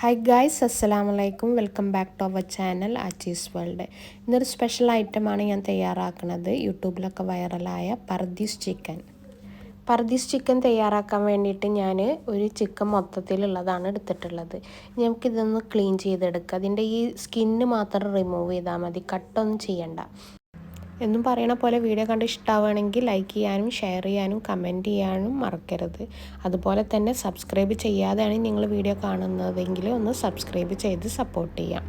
Hi guys അസ്സലാമു വലൈക്കും welcome back to our channel Achees world ഇന്നൊരു സ്പെഷ്യൽ ഐറ്റമാണ് ഞാൻ തയ്യാറാക്കുന്നത്. യൂട്യൂബിലൊക്കെ വൈറലായ പർദീസ് ചിക്കൻ പർദീസ് ചിക്കൻ തയ്യാറാക്കാൻ വേണ്ടിയിട്ട് ഞാൻ ഒരു ചിക്കൻ മൊത്തത്തിലുള്ളതാണ് എടുത്തിട്ടുള്ളത്. നമുക്കിതൊന്ന് ക്ലീൻ ചെയ്തെടുക്കുക അതിന്റെ ഈ സ്കിന്ന് മാത്രം റിമൂവ് ചെയ്താൽ മതി. കട്ടൊന്നും ചെയ്യണ്ട. എന്നും പറയണ പോലെ വീഡിയോ കണ്ട് ഇഷ്ടമാവുകയാണെങ്കിൽ ലൈക്ക് ചെയ്യാനും ഷെയർ ചെയ്യാനും കമന്റ് ചെയ്യാനും മറക്കരുത്. അതുപോലെ തന്നെ സബ്സ്ക്രൈബ് ചെയ്യാതെയാണ് നിങ്ങൾ വീഡിയോ കാണുന്നതെങ്കിൽ ഒന്ന് സബ്സ്ക്രൈബ് ചെയ്ത് സപ്പോർട്ട് ചെയ്യാം.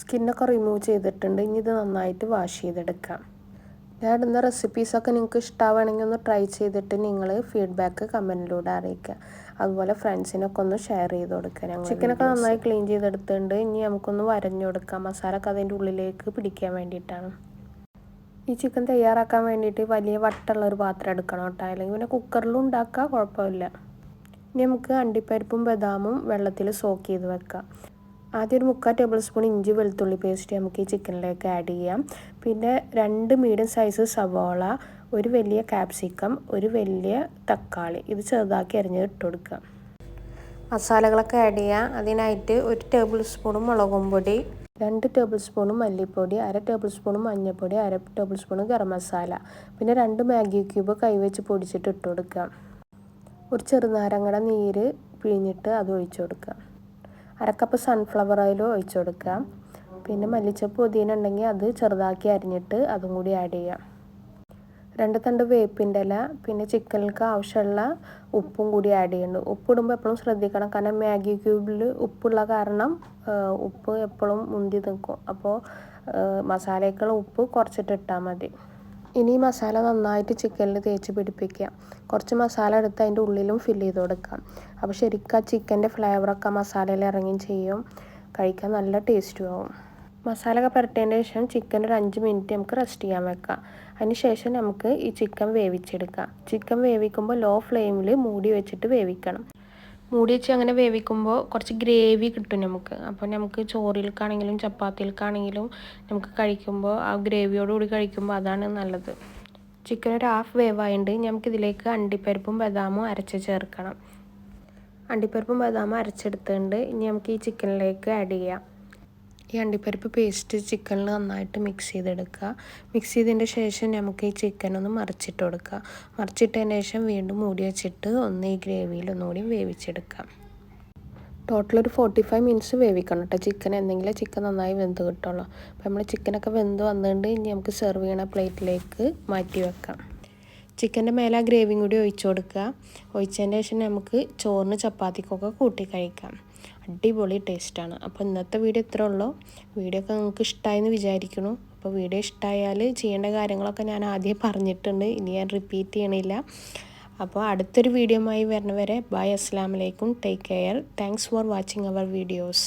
സ്കിന്നൊക്കെ റിമൂവ് ചെയ്തിട്ടുണ്ട്. ഇനി ഇത് നന്നായിട്ട് വാഷ് ചെയ്തെടുക്കാം. ഞാൻ ഇടുന്ന റെസിപ്പീസൊക്കെ നിങ്ങൾക്ക് ഇഷ്ടമാവുകയാണെങ്കിൽ ഒന്ന് ട്രൈ ചെയ്തിട്ട് നിങ്ങൾ ഫീഡ്ബാക്ക് കമന്റിലൂടെ അറിയിക്കുക. അതുപോലെ ഫ്രണ്ട്സിനൊക്കെ ഒന്ന് ഷെയർ ചെയ്ത് കൊടുക്കുക. ഞങ്ങൾ ചിക്കനൊക്കെ നന്നായി ക്ലീൻ ചെയ്തെടുത്തിട്ടുണ്ട്. ഇനി നമുക്കൊന്ന് വരഞ്ഞു കൊടുക്കാം. മസാലൊക്കെ അതിന്റെ ഉള്ളിലേക്ക് പിടിക്കാൻ വേണ്ടിയിട്ടാണ്. ഈ ചിക്കൻ തയ്യാറാക്കാൻ വേണ്ടിയിട്ട് വലിയ വട്ടമുള്ള ഒരു പാത്രം എടുക്കണം കേട്ടോ. അല്ലെങ്കിൽ പിന്നെ കുക്കറിലും ഉണ്ടാക്കുക കുഴപ്പമില്ല. ഇനി നമുക്ക് അണ്ടിപ്പരിപ്പും ബദാമും വെള്ളത്തിൽ സോക്ക് ചെയ്ത് വെക്കാം. ആദ്യം ഒരു മുക്കാൽ ടേബിൾ സ്പൂൺ ഇഞ്ചി വെളുത്തുള്ളി പേസ്റ്റ് നമുക്ക് ഈ ചിക്കനിലേക്ക് ആഡ് ചെയ്യാം. പിന്നെ രണ്ട് മീഡിയം സൈസ് സവോള ഒരു വലിയ കാപ്സിക്കം ഒരു വലിയ തക്കാളി. ഇത് ചെറുതാക്കി അരിഞ്ഞ് ഇട്ട് കൊടുക്കുക. മസാലകളൊക്കെ ആഡ് ചെയ്യാം. അതിനായിട്ട് ഒരു ടേബിൾ സ്പൂൺ മുളകും പൊടി രണ്ട് ടേബിൾ സ്പൂൺ മല്ലിപ്പൊടി അര ടേബിൾ സ്പൂൺ മഞ്ഞൾപ്പൊടി അര ടേബിൾ സ്പൂൺ ഗരം മസാല. പിന്നെ രണ്ട് മാഗി ക്യൂബ് കൈവച്ച് പൊടിച്ചിട്ട് ഇട്ട് കൊടുക്കുക. ഒരു ചെറുനാരങ്ങയുടെ നീര് പിഴിഞ്ഞിട്ട് അത് ഒഴിച്ചു കൊടുക്കുക. അരക്കപ്പ് സൺഫ്ലവർ ഓയിൽ ഒഴിച്ചു കൊടുക്കുക. പിന്നെ മല്ലിച്ചപ്പ് പുതിന ഉണ്ടെങ്കിൽ അത് ചെറുതാക്കി അരിഞ്ഞിട്ട് അതും കൂടി ആഡ് ചെയ്യാം രണ്ട് തണ്ട് വേപ്പിന്റെ ഇല പിന്നെ ചിക്കനിൽക്ക് ആവശ്യമുള്ള ഉപ്പും കൂടി ആഡ് ചെയ്യുന്നുണ്ട്. ഉപ്പ് ഇടുമ്പോൾ എപ്പോഴും ശ്രദ്ധിക്കണം. കാരണം മാഗി ക്യൂബിൽ ഉപ്പുള്ള കാരണം ഉപ്പ് എപ്പോഴും മുന്തി നിൽക്കും. അപ്പോൾ മസാലയ്ക്കുള്ള ഉപ്പ് കുറച്ചിട്ട് ഇട്ടാൽ മതി. ഇനി മസാല നന്നായിട്ട് ചിക്കനിൽ തേച്ച് പിടിപ്പിക്കുക. കുറച്ച് മസാല എടുത്ത് അതിന്റെ ഉള്ളിലും ഫില്ല് ചെയ്ത് കൊടുക്കാം അപ്പോൾ ശരിക്കും ആ ചിക്കന്റെ ഫ്ലേവറൊക്കെ മസാലയിൽ ഇറങ്ങുകയും ചെയ്യും. കഴിക്കാൻ നല്ല ടേസ്റ്റും ആവും. മസാലയൊക്കെ പുരട്ടിയതിന് ശേഷം ചിക്കൻ ഒരു അഞ്ച് മിനിറ്റ് നമുക്ക് റെസ്റ്റ് ചെയ്യാൻ വെക്കാം. അതിന് ശേഷം നമുക്ക് ഈ ചിക്കൻ വേവിച്ചെടുക്കാം. ചിക്കൻ വേവിക്കുമ്പോൾ ലോ ഫ്ലെയിമിൽ മൂടി വെച്ചിട്ട് വേവിക്കണം. മൂടി വെച്ച് അങ്ങനെ വേവിക്കുമ്പോൾ കുറച്ച് ഗ്രേവി കിട്ടും നമുക്ക്. അപ്പോൾ നമുക്ക് ചോറിൽക്കാണെങ്കിലും ചപ്പാത്തിയിൽക്കാണെങ്കിലും നമുക്ക് കഴിക്കുമ്പോൾ ആ ഗ്രേവിയോടുകൂടി കഴിക്കുമ്പോൾ അതാണ് നല്ലത്. ചിക്കൻ ഒരു ഹാഫ് വേവായുണ്ട് നമുക്കിതിലേക്ക് അണ്ടിപ്പരിപ്പും ബദാമും അരച്ച് ചേർക്കണം. അണ്ടിപ്പരിപ്പും ബദാമും അരച്ചെടുത്തുകൊണ്ട് ഇനി നമുക്ക് ഈ ചിക്കനിലേക്ക് ആഡ് ചെയ്യാം. ഈ അണ്ടിപ്പരിപ്പ് പേസ്റ്റ് ചിക്കനിൽ നന്നായിട്ട് മിക്സ് ചെയ്തെടുക്കുക. മിക്സ് ചെയ്തതിന്റെ ശേഷം നമുക്ക് ഈ ചിക്കൻ ഒന്ന് മറിച്ചിട്ട് കൊടുക്കുക. മറിച്ചിട്ടതിന് ശേഷം വീണ്ടും മൂടി വെച്ചിട്ട് ഒന്ന് ഈ ഗ്രേവിയിൽ ഒന്നുകൂടി വേവിച്ചെടുക്കാം ടോട്ടൽ ഒരു ഫോർട്ടി ഫൈവ് മിനിറ്റ്സ് വേവിക്കണം കേട്ടോ ചിക്കൻ എന്തെങ്കിലും ചിക്കൻ നന്നായി വെന്ത് കിട്ടുള്ളൂ. അപ്പോൾ നമ്മൾ ചിക്കനൊക്കെ വെന്ത് വന്നുകൊണ്ട് ഇനി നമുക്ക് സെർവ് ചെയ്യണ പ്ലേറ്റിലേക്ക് മാറ്റി വെക്കാം. ചിക്കന്റെ മേലെ ആ ഗ്രേവിയും കൂടി ഒഴിച്ചു കൊടുക്കുക. ഒഴിച്ചതിന്റെ ശേഷം നമുക്ക് ചോറിന് ചപ്പാത്തിക്കൊക്കെ കൂട്ടി കഴിക്കാം. അടിപൊളി ടേസ്റ്റാണ് അപ്പോൾ ഇന്നത്തെ വീഡിയോ ഇത്രേ ഉള്ളൂ. വീഡിയോ ഒക്കെ നിങ്ങൾക്ക് ഇഷ്ടമായെന്ന് വിചാരിക്കുന്നു. അപ്പോൾ വീഡിയോ ഇഷ്ടമായാൽ ചെയ്യേണ്ട കാര്യങ്ങളൊക്കെ ഞാൻ ആദ്യം പറഞ്ഞിട്ടുണ്ട്. ഇനി ഞാൻ റിപ്പീറ്റ് ചെയ്യണില്ല. അപ്പോൾ അടുത്തൊരു വീഡിയോമായി വരണവരെ ബൈ അസ്സാം take care thanks for watching our videos